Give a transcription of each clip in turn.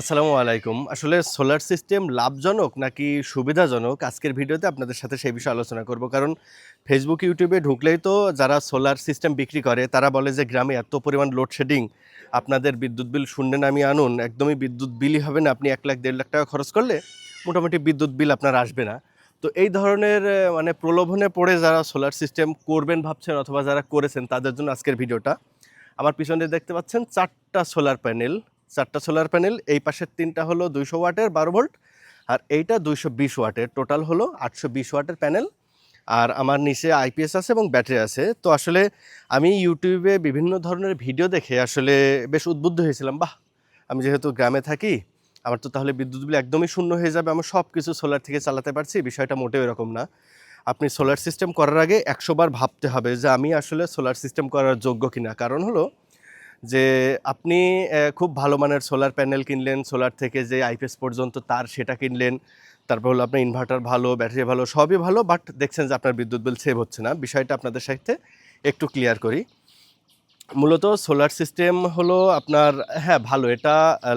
আসসালামু আলাইকুম। আসলে সোলার সিস্টেম লাভজনক নাকি সুবিধাজনক? আজকের ভিডিওতে আপনাদের সাথে সেই বিষয়ে আলোচনা করব। কারণ ফেসবুক ইউটিউবে ঢুকলেই তো যারা সোলার সিস্টেম বিক্রি করে, তারা বলে যে গ্রামে এত পরিমাণ লোডশেডিং আপনাদের বিদ্যুৎ বিল শূন্য নামিয়ে আনুন, একদমই বিদ্যুৎ বিলই হবে না, আপনি এক লাখ, দেড় লাখ টাকা খরচ করলে মোটামুটি বিদ্যুৎ বিল আপনার আসবে না। তো এই ধরনের মানে প্রলোভনে পড়ে যারা সোলার সিস্টেম করবেন ভাবছেন অথবা যারা করেছেন, তাদের জন্য আজকের ভিডিওটা। আমার পিছনে দেখতে পাচ্ছেন চারটা সোলার প্যানেল চারটা সোলার প্যানেল এই পাশের তিনটা হলো দুইশো ওয়াটের বারো ভোল্ট আর এইটা দুইশো বিশ ওয়াটের। টোটাল হলো আটশো বিশ ওয়াটের প্যানেল আর আমার নিচে আইপিএস আছে এবং ব্যাটারি আছে। তো আসলে আমি ইউটিউবে বিভিন্ন ধরনের ভিডিও দেখে আসলে বেশ উদ্বুদ্ধ হয়েছিলাম, বাহ, আমি যেহেতু গ্রামে থাকি, আমার তো তাহলে বিদ্যুৎ বিল একদমই শূন্য হয়ে যাবে, আমি সব কিছু সোলার থেকে চালাতে পারছি, বিষয়টা মোটেও এরকম না। আপনি সোলার সিস্টেম করার আগে একশোবার ভাবতে হবে যে আমি আসলে সোলার সিস্টেম করার যোগ্য কিনা। কারণ হলো যে আপনি খুব ভালো মানের সোলার প্যানেল কিনলেন সোলার থেকে যে আইপিএস পর্যন্ত তার সেটা কিনলেন, তারপর হলো আপনার ইনভার্টার ভালো ব্যাটারি ভালো, সবই ভালো বাট দেখছেন যে আপনার বিদ্যুৎ বিল সেভ হচ্ছে না। বিষয়টা আপনাদের সাথে একটু ক্লিয়ার করি। মূলত সোলার সিস্টেম হলো আপনার হ্যাঁ ভালো, এটা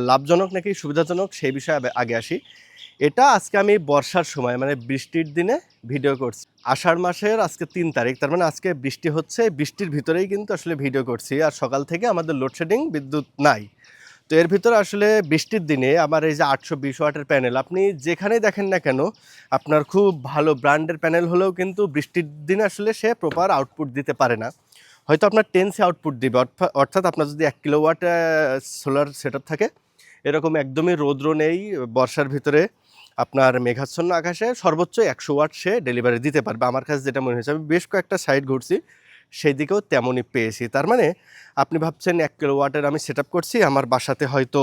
লাভজনক নাকি সুবিধাজনক সেই বিষয়ে আগে আসি। এটা আজকে আমি বর্ষার সময় মানে বৃষ্টির দিনে ভিডিও করছি। আষাঢ় মাসের আজকে তিন তারিখ, তার মানে আজকে বৃষ্টি হচ্ছে বৃষ্টির ভিতরেই কিন্তু আসলে ভিডিও করছি। আর সকাল থেকে আমাদের লোডশেডিং বিদ্যুৎ নাই। তো এর ভিতরে আসলে বৃষ্টির দিনে আমার এই যে আটশো বিশ ওয়াটের প্যানেল আপনি যেখানেই দেখেন না কেন, আপনার খুব ভালো ব্র্যান্ডের প্যানেল হলেও কিন্তু বৃষ্টির দিনে আসলে সে প্রপার আউটপুট দিতে পারে না। হয়তো আপনার টেন্সে আউটপুট দিবে, অর্থা- অর্থাৎ আপনার যদি এক কিলো ওয়াট সোলার সেট থাকে, এরকম একদমই রৌদ্র নেই বর্ষার ভিতরে। আপনার মেঘাচ্ছন্ন আকাশে সর্বোচ্চ একশো ওয়াট সে ডেলিভারি দিতে পারবে। আমার কাছে যেটা মনে হয়েছে, আমি বেশ কয়েকটা সাইট ঘুরছি সেই দিকেও তেমনই পেয়েছি। তার মানে আপনি ভাবছেন এক কিলো ওয়াটের আমি সেট করছি, আমার বাসাতে হয়তো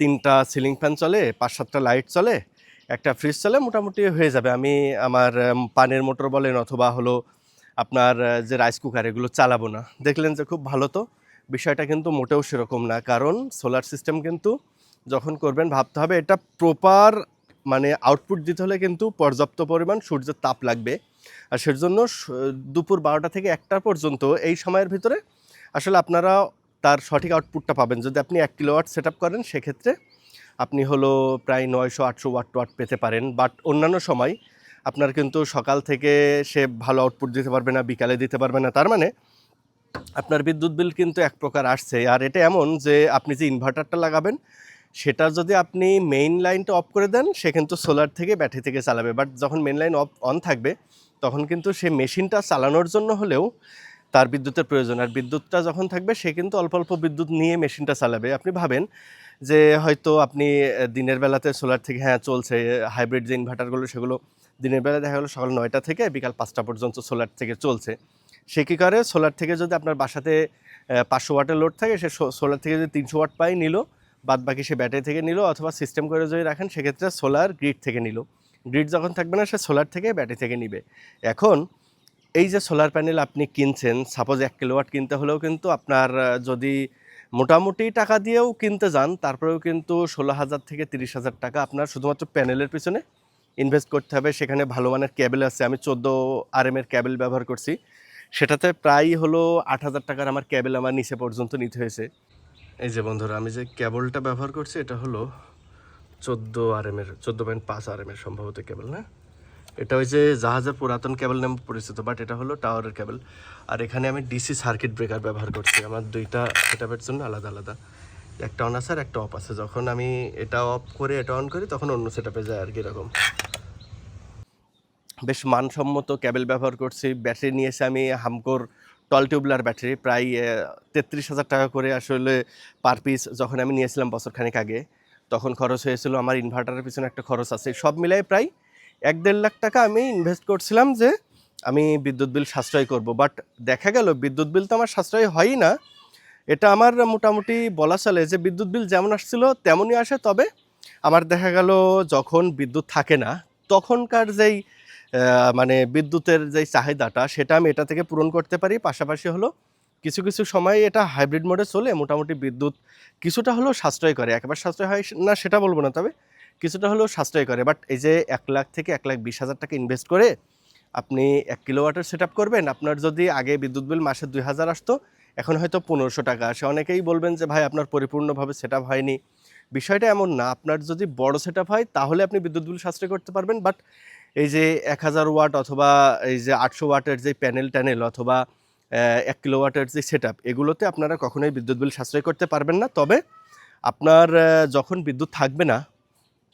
তিনটা সিলিং ফ্যান চলে, পাঁচ সাতটা লাইট চলে, একটা ফ্রিজ চলে, মোটামুটি হয়ে যাবে। আমি আমার পানের মোটর বলেন অথবা হলো আপনার যে রাইস কুকার এগুলো চালাবো না। দেখলেন যে খুব ভালো তো, বিষয়টা কিন্তু মোটেও সেরকম না। কারণ সোলার সিস্টেম কিন্তু যখন করবেন, ভাবতে হবে এটা প্রপার মানে আউটপুট দিতে হলে কিন্তু পর্যাপ্ত পরিমাণ সূর্যের তাপ লাগবে। আর সের জন্য দুপুর বারোটা থেকে একটা পর্যন্ত এই সময়ের ভিতরে আসলে আপনারা তার সঠিক আউটপুটটা পাবেন। যদি আপনি এক কিলোওয়াট সেট আপ করেন, সেক্ষেত্রে আপনি হলো প্রায় নয়শো, আটশো ওয়াট ওয়াট পেতে পারেন। বাট অন্যান্য সময় আপনার কিন্তু সকাল থেকে সে ভালো আউটপুট দিতে পারবে না, বিকালে দিতে পারবে না। তার মানে আপনার বিদ্যুৎ বিল কিন্তু এক প্রকার আসছে। আর এটা এমন যে আপনি যে ইনভার্টারটা লাগাবেন সেটা যদি আপনি মেইন লাইনটা অফ করে দেন, সে কিন্তু সোলার থেকে ব্যাটারি থেকে চালাবে। বাট যখন মেইন লাইন অফ অন থাকবে, তখন কিন্তু সে মেশিনটা চালানোর জন্য হলেও তার বিদ্যুতের প্রয়োজন। আর বিদ্যুৎটা যখন থাকবে, সে কিন্তু অল্প অল্প বিদ্যুৎ নিয়ে মেশিনটা চালাবে। আপনি ভাবেন যে হয়তো আপনি দিনের বেলাতে সোলার থেকে হ্যাঁ চলছে হাইব্রিড যে ইনভার্টারগুলো সেগুলো দিনের বেলা দেখা গেলো সকাল নয়টা থেকে, বিকাল পাঁচটা পর্যন্ত সোলার থেকে চলছে। সে কী করে? সোলার থেকে যদি আপনার বাসাতে পাঁচশো ওয়াটের লোড থাকে, সে সোলার থেকে যদি তিনশো ওয়াট পাই নিল বাদ বাকি সে ব্যাটারি থেকে নিল অথবা সিস্টেম করে যদি রাখেন, সেক্ষেত্রে সোলার গ্রিড থেকে নিল। গ্রিড যখন থাকবে না, সে সোলার থেকে ব্যাটারি থেকে নিবে। এখন এই যে সোলার প্যানেল আপনি কিনছেন সাপোজ এক কিলোওয়াট কিনতে হলেও কিন্তু আপনার যদি মোটামুটি টাকা দিয়েও কিনতে যান, তারপরেও কিন্তু ষোলো হাজার থেকে তিরিশ হাজার টাকা আপনার শুধুমাত্র প্যানেলের পিছনে ইনভেস্ট করতে হবে। সেখানে ভালো মানের ক্যাবেল আছে। আমি চোদ্দ আর এর ক্যাবেল ব্যবহার করছি। সেটাতে প্রায় হলো আট হাজার টাকার আমার ক্যাবেল আমার নিচে পর্যন্ত নিতে হয়েছে। এই যে বন্ধুরা, আমি যে কেবলটা ব্যবহার করছি, এটা হলো চোদ্দ আর এম এর চোদ্দ পয়েন্ট পাঁচ আর এম এর সম্ভবত কেবল, না? এটা ওই যে জাহাজের পুরাতন কেবল নামে পরিচিত বাট এটা হলো টাওয়ারের কেবল। আর এখানে আমি ডিসি সার্কিট ব্রেকার ব্যবহার করছি, আমার দুইটা সেটআপের জন্য আলাদা আলাদা। একটা অন আছে আর একটা অফ আছে। যখন আমি এটা অফ করে, এটা অন করি, তখন অন্য সেটআপে যায় আর কি এরকম। বেশ মানসম্মত ক্যাবেল ব্যবহার করছি। ব্যাটারি নিয়েছি আমি হামকোর টল টিউবলার ব্যাটারি প্রায় তেত্রিশ হাজার টাকা করে আসলে পার পিস যখন আমি নিয়েছিলাম বছরখানেক আগে, তখন খরচ হয়েছিল আমার ইনভার্টারের পিছনে একটা খরচ আছে। সব মিলাই প্রায় এক দেড় লাখ টাকা আমি ইনভেস্ট করছিলাম যে আমি বিদ্যুৎ বিল সাশ্রয় করব। বাট দেখা গেল বিদ্যুৎ বিল তো আমার সাশ্রয় হয়ই না। এটা আমার মোটামুটি বলা চলে যে বিদ্যুৎ বিল যেমন আসছিল তেমনই আসে। তবে আমার দেখা গেল যখন বিদ্যুৎ থাকে না, তখনকার যেই মানে বিদ্যুতের যে চাহিদাটা, সেটা আমি এটা থেকে পূরণ করতে পারি। পাশাপাশি হলো কিছু কিছু সময় এটা হাইব্রিড মোডে চলে মোটামুটি বিদ্যুৎ কিছুটা হলেও সাশ্রয় করে। একেবারে সাশ্রয় হয় না, সেটা বলব না, তবে কিছুটা হলেও সাশ্রয় করে। বাট এই যে এক লাখ থেকে এক লাখ বিশ হাজার টাকা ইনভেস্ট করে আপনি এক কিলোওয়াটের সেট করবেন। আপনার যদি আগে বিদ্যুৎ বিল মাসে দুই হাজার আসতো, এখন হয়তো পনেরোশো টাকা আসে। অনেকেই বলবেন যে, ভাই, আপনার পরিপূর্ণভাবে সেট হয়নি। বিষয়টা এমন না। আপনার যদি বড় সেট হয়, তাহলে আপনি বিদ্যুৎ বিল সাশ্রয় করতে পারবেন। বাট এই যে এক হাজার ওয়াট অথবা এই যে আটশো ওয়াটের যে প্যানেল ট্যানেল অথবা এক কিলো ওয়াটের যে সেট এগুলোতে আপনারা কখনোই বিদ্যুৎ বিল সাশ্রয় করতে পারবেন না। তবে আপনার যখন বিদ্যুৎ থাকবে না,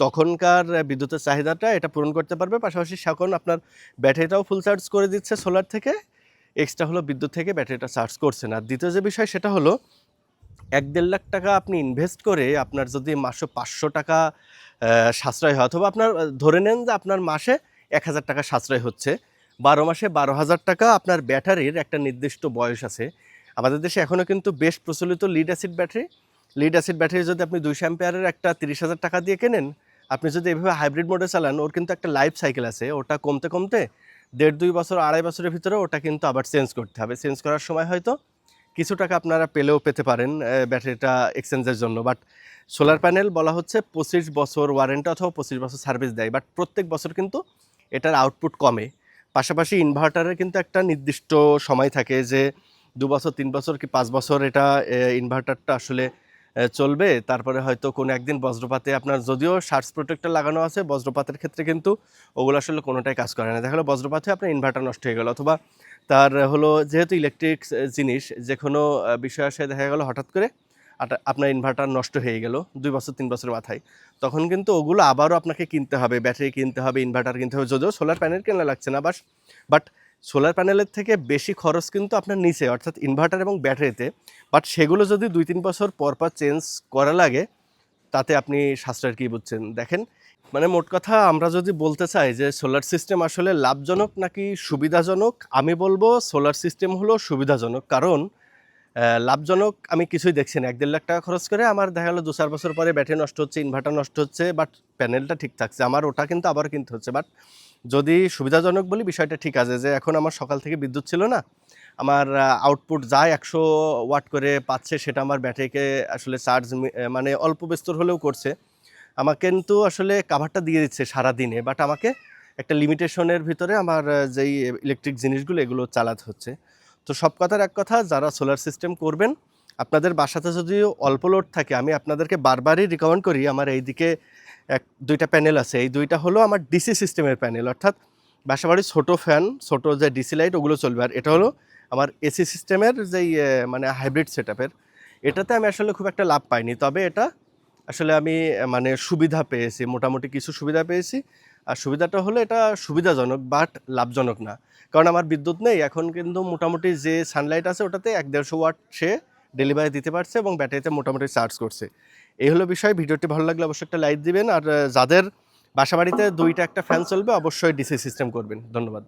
তখনকার বিদ্যুতের চাহিদাটা এটা পূরণ করতে পারবে। পাশাপাশি এখন আপনার ব্যাটারিটাও ফুল চার্জ করে দিচ্ছে সোলার থেকে। এক্সট্রা হলো বিদ্যুৎ থেকে ব্যাটারিটা চার্জ করছে না। দ্বিতীয় যে বিষয় সেটা হলো, এক দেড় লাখ টাকা আপনি ইনভেস্ট করে আপনার যদি মাসে পাঁচশো টাকা সাশ্রয় হয়, অথবা আপনার, ধরে নেন যে আপনার মাসে এক হাজার টাকা সাশ্রয় হচ্ছে। বারো মাসে বারো হাজার টাকা আপনার ব্যাটারির একটা নির্দিষ্ট বয়স আছে। আমাদের দেশে এখনও কিন্তু বেশ প্রচলিত lead acid battery lead acid battery যদি আপনি দুইশো অ্যাম্পিয়ারের একটা তিরিশ হাজার টাকা দিয়ে কেনেন, আপনি যদি এভাবে হাইব্রিড মোডে চালান, ওর কিন্তু একটা লাইফ সাইকেল আছে। ওটা কমতে কমতে দেড় দুই বছর, আড়াই বছরের ভিতরে ওটা কিন্তু আবার চেঞ্জ করতে হবে। চেঞ্জ করার সময় হয়তো কিছু টাকা আপনারা পেলেও পেতে পারেন ব্যাটারিটা এক্সচেঞ্জের জন্য। বাট সোলার প্যানেল বলা হচ্ছে পঁচিশ বছর ওয়ারেন্টি অথবা পঁচিশ বছর সার্ভিস দেয়। বাট প্রত্যেক বছর কিন্তু এটার আউটপুট কমে। পাশাপাশি ইনভার্টারের কিন্তু একটা নির্দিষ্ট সময় থাকে যে দু বছর, তিন বছর কি পাঁচ বছর এটা ইনভার্টারটা আসলে চলবে। তারপরে হয়তো কোনো একদিন বজ্রপাতে আপনার যদিও শার্টস প্রোটেক্টর লাগানো আছে, বজ্রপাতের ক্ষেত্রে কিন্তু ওগুলো আসলে কোনোটাই কাজ করে না। দেখা গেলো বজ্রপাতে আপনার ইনভার্টার নষ্ট হয়ে গেল অথবা তার হলো যেহেতু ইলেকট্রিক জিনিস যে কোনো বিষয় আসে দেখা গেলো হঠাৎ করে আপনার ইনভার্টার নষ্ট হয়ে গেল, দুই বছর, তিন বছর মাথায়। তখন কিন্তু ওগুলো আবারও আপনাকে কিনতে হবে, ব্যাটারি কিনতে হবে ইনভার্টার কিনতে হবে। যদিও সোলার প্যানেল কেনা লাগছে না বাস বাট সোলার প্যানেলের থেকে বেশি খরচ কিন্তু আপনার নিচে, অর্থাৎ ইনভার্টার এবং ব্যাটারিতে। বাট সেগুলো যদি দুই, তিন বছর পর পর চেঞ্জ করা লাগে, তাতে আপনি সাশ্রয়ের কী বুঝছেন? দেখেন মানে মোট কথা আমরা যদি বলতে চাই যে সোলার সিস্টেম আসলে লাভজনক নাকি সুবিধাজনক, আমি বলব সোলার সিস্টেম হলো সুবিধাজনক। কারণ লাভজনক আমি কিছুই দেখছি না। এক দেড় লাখ টাকা খরচ করে আমার দেখা গেলো দু চার বছর পরে ব্যাটারি নষ্ট হচ্ছে ইনভার্টার নষ্ট হচ্ছে বাট প্যানেলটা ঠিক থাকছে। আমার ওটা কিন্তু আবার কিনতে হচ্ছে। বাট যদি সুবিধাজনক বলি, বিষয়টা ঠিক আছে যে এখন আমার সকাল থেকে বিদ্যুৎ ছিল না, আমার আউটপুট যা একশো ওয়াট করে পাচ্ছে সেটা আমার ব্যাটারিকে আসলে চার্জ মানে অল্প বিস্তর হলেও করছে। আমাকে কিন্তু আসলে কাভারটা দিয়ে দিচ্ছে সারা দিনে বাট আমাকে একটা লিমিটেশনের ভিতরে আমার যেই ইলেকট্রিক জিনিসগুলো, এগুলো চালাতে হচ্ছে। তো সব কথার এক কথা, যারা সোলার সিস্টেম করবেন, আপনাদের বাসাতে যদিও অল্প লোড থাকে, আমি আপনাদেরকে বারবারই রিকমেন্ড করি, আমার এইদিকে এক, দুইটা প্যানেল আছে। এই দুইটা হলো আমার ডিসি সিস্টেমের প্যানেল অর্থাৎ বাসাবাড়ির ছোটো ফ্যান ছোটো যে ডিসি লাইট ওগুলো চলবে। আর এটা হলো আমার এসি সিস্টেমের যেই মানে হাইব্রিড সেট এটাতে আমি আসলে খুব একটা লাভ পাইনি। তবে এটা আসলে আমি মানে সুবিধা পেয়েছি, মোটামুটি কিছু সুবিধা পেয়েছি। আর সুবিধাটা হলো এটা সুবিধাজনক বাট লাভজনক না। কারণ আমার বিদ্যুৎ নেই, এখন কিন্তু মোটামুটি যে সানলাইট আছে ওটাতে এক দেড়শো ওয়াট সে ডেলিভারি দিতে পারছে এবং ব্যাটারিতে মোটামুটি চার্জ করছে। এই হলো বিষয়, ভিডিওটি ভালো লাগলে অবশ্যই একটা লাইক দিবেন, আর যাদের বাসাবাড়িতে দুইটা একটা ফ্যান চলবে, অবশ্যই ডিসি সিস্টেম করবেন। ধন্যবাদ।